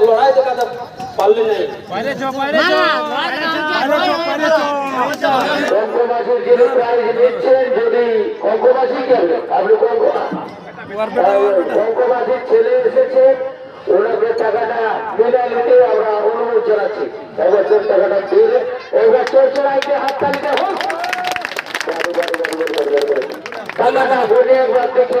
লড়াই দেখাতে পারলি অঙ্কবাসীর যিনি প্রাইজ নিচ্ছেন যদি অঙ্কবাসী কেন আপনি অঙ্কবাসীর ছেলে এসেছে ওনাকে টাকাটা মিলে নিতে আমরা অনুরোধ জানাচ্ছি। এবছর টাকাটা দিয়ে এবার চলছে রাইতে হাততালিতে হোক বলে একবার দেখে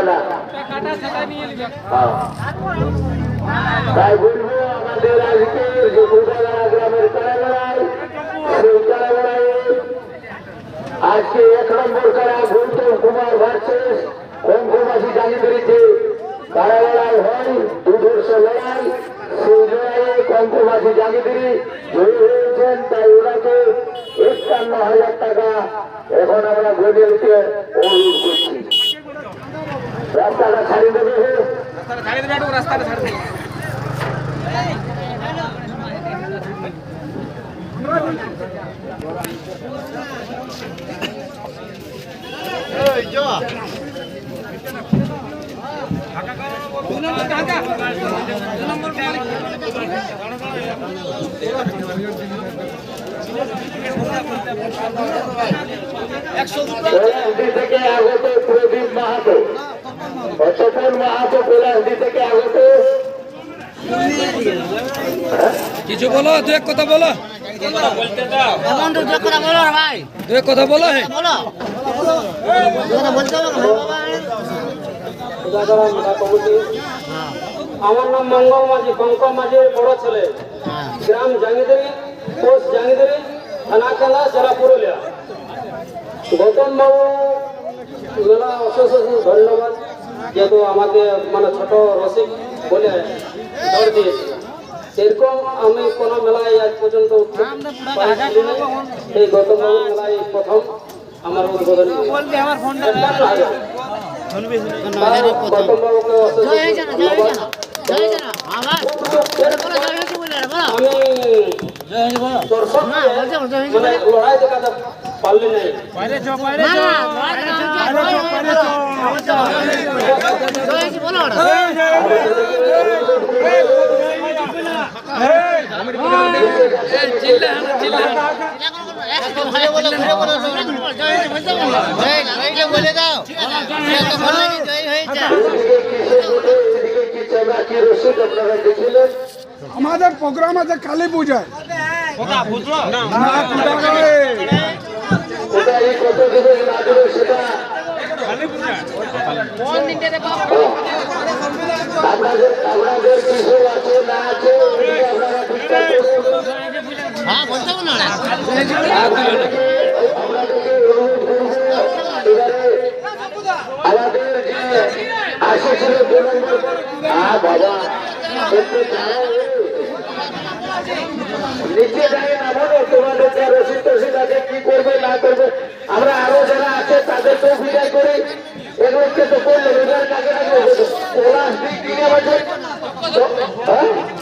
না তাই বলব আমাদের আজকের যে আজকে এক নম্বর কারা গৌতম কুমার ভার্সেস অঙ্কবাসী জানিয়ে কারাগাড়ায় হয় দুধর্ষ লড়াই সেই লড়াইয়ে কঙ্কবাসী জাগিদিরি জয়ী হয়েছেন একান্ন হাজার টাকা। এখন আমরা গরিবকে অনুরোধ করছি। রাস্তাটা ছাড়িয়ে দেবে। কৈলাসদি থেকে আগত প্রদীপ মাহাতো অতপন মাহাতো কৈলাসদি থেকে আগত। কিছু বলো দু এক কথা বলো। এখন তো কথা বলো ভাই দু এক কথা বলো বলতে আমার নাম মঙ্গল মাঝি কঙ্ক মাঝির বড় ছেলে। গ্রাম জাঙ্গিদারি পোস্ট জাঙ্গিদারি থানা খেলা জেলা পুরুলিয়া। গৌতম বাবু মেলা অশেষ অশেষ ধন্যবাদ। যেহেতু আমাকে মানে ছোট রসিক বলে দৌড় এরকম আমি কোনো মেলায় আজ পর্যন্ত। এই গৌতম বাবুর মেলায় প্রথম আমার উদ্বোধন আমার ফোনটা বলো দাও। আমাদের প্রোগ্রাম আছে কালী পূজায়। আপনাদের আপনাদের কিছু আছে না আছে ওগুলি আপনারা ঠিকঠাক করুন। হ্যাঁ বলতে বলো না আপনাদেরকে আপনাদেরকে অনুরোধ করব এবারে আমাদের যে নম্বর হ্যাঁ বাবা নিচে যায় না। তোমাদের যা রসিদ টসিদ আছে কি করবে না করবে আমরা আরও যারা আছে তাদেরকেও বিদায় করি এগুলোকে তো করলে রোজার কাকে ওরা দিক দিকে বছর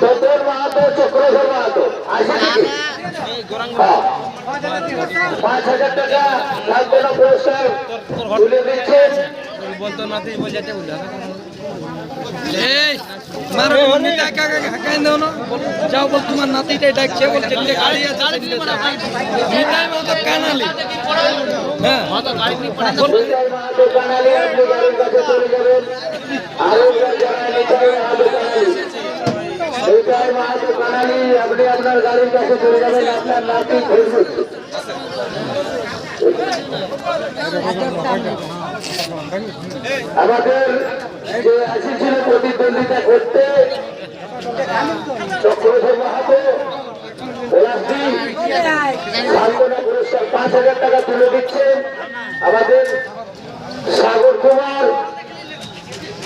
চন্দন মাহাতো চক্রধর মাহাতো আসে নাকি হ্যাঁ। পাঁচ। হাজার টাকা পুরস্কার। তুলে দিচ্ছেন। এই তোমার যাও বল নাতিটাই ডাকছে বল গাড়ি আছে কানালি হ্যাঁ বল বিজয় মাহাতো কানালি। আপনি গাড়ির কাছে চলে যাবেন আরও যারা নিতাই মাহাতো কানালি বিজয় মাহাতো কানালি আপনি আপনার গাড়ির কাছে চলে যাবেন আপনার নাতি ঘুরছে আমাদের যে আসিছিল প্রতিদ্বন্দ্বিতা করতে চক্রধর মাহাতো পুরস্কার পাঁচ হাজার টাকা তুলে দিচ্ছেন। আমাদের সাগর কুমার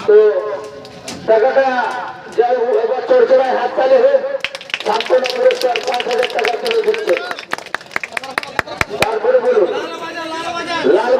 তো টাকাটা যাই হোক, এবার চড়চড়ায় হাত তালি হোক। সম্পূর্ণ পুরস্কার পাঁচ হাজার টাকা করে দিচ্ছে। তারপরে বলুন লাল